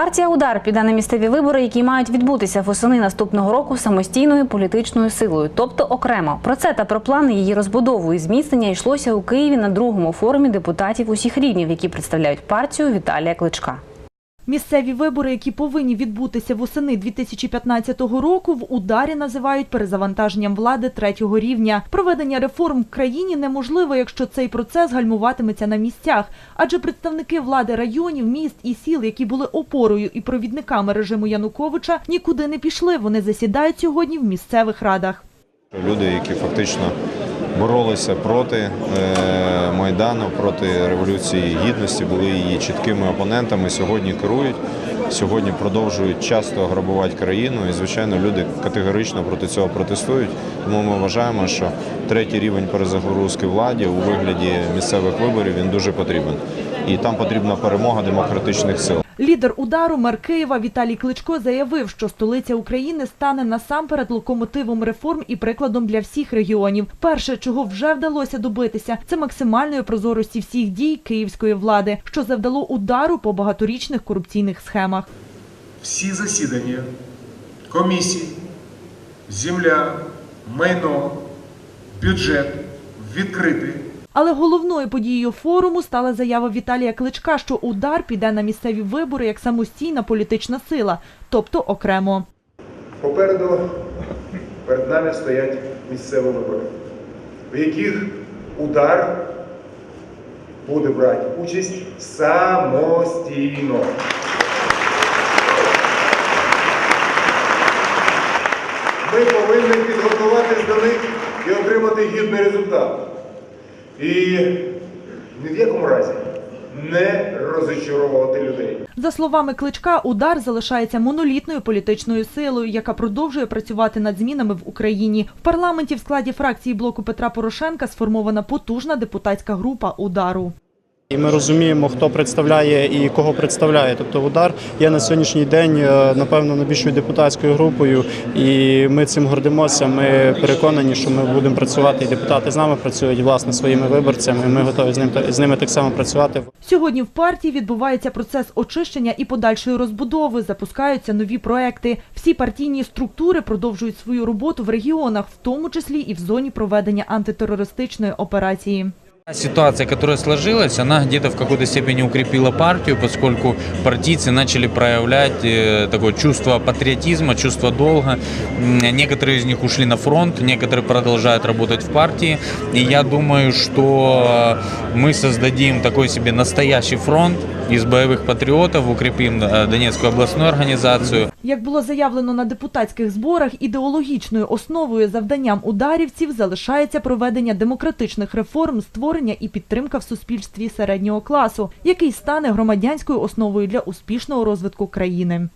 Партія Удар піде на місцеві вибори, які мають відбутися восени наступного року самостійною політичною силою, тобто окремо. Про це та про плани її розбудову і зміцнення йшлося у Києві на другому форумі депутатів усіх рівнів, які представляють партію Віталія Кличка. Місцеві вибори, які повинні відбутися восени 2015 року, в ударі називають перезавантаженням влади третього рівня. Проведення реформ в країні неможливо, якщо цей процес гальмуватиметься на місцях. Адже представники влади районів, міст і сіл, які були опорою і провідниками режиму Януковича, нікуди не пішли. Вони засідають сьогодні в місцевих радах. Люди, які фактично боролися проти е, Майдану, проти Революції Гідності, були її чіткими опонентами, сьогодні керують, сьогодні продовжують часто грабувати країну. І, звичайно, люди категорично проти цього протестують. Тому ми вважаємо, що третій рівень перезагрузки владі у вигляді місцевих виборів він дуже потрібен. І там потрібна перемога демократичних сил. Лідер удару мер Києва Віталій Кличко заявив, що столиця України стане насамперед локомотивом реформ і прикладом для всіх регіонів. Перше, чого вже вдалося добитися, це максимальної прозорості всіх дій київської влади, що завдало удару по багаторічних корупційних схемах. всі засідання комісій, земля, майно, бюджет відкритий. Але головною подією форуму стала заява Віталія Кличка, що удар піде на місцеві вибори як самостійна політична сила, тобто окремо. Попереду перед нами стоять місцеві вибори, в яких удар буде брати участь самостійно. Ми повинні підготуватись до них і отримати гідний результат. І ні в якому разі не розчаровувати людей. За словами Кличка, удар залишається монолітною політичною силою, яка продовжує працювати над змінами в Україні. В парламенті в складі фракції блоку Петра Порошенка сформована потужна депутатська група удару. І ми розуміємо, хто представляє і кого представляє. Тобто удар є на сьогоднішній день, е, напевно, найбільшою депутатською групою, і ми цим гордимося. Ми переконані, що ми будемо працювати, і депутати з нами працюють власне своїми виборцями. Ми готові з ним з ними так само працювати. Сьогодні в партії відбувається процес очищення і подальшої розбудови. Запускаються нові проекти. Всі партійні структури продовжують свою роботу в регіонах, в тому числі і в зоні проведення антитерористичної операції. Ситуация, которая сложилась, она где-то в какой-то степени укрепила партию, поскольку партийцы начали проявлять э, такое чувство патриотизма, чувство долга. М, Некоторые из них ушли на фронт, некоторые продолжают работать в партии. И я думаю, что э, мы создадим такой себе настоящий фронт из бойових патріотів, укрепим Донецьку обласну організацію. Як було заявлено на депутатських зборах, ідеологічною основою завданням ударівців залишається проведення демократичних реформ, створення і підтримка в суспільстві середнього класу, який стане громадянською основою для успішного розвитку країни.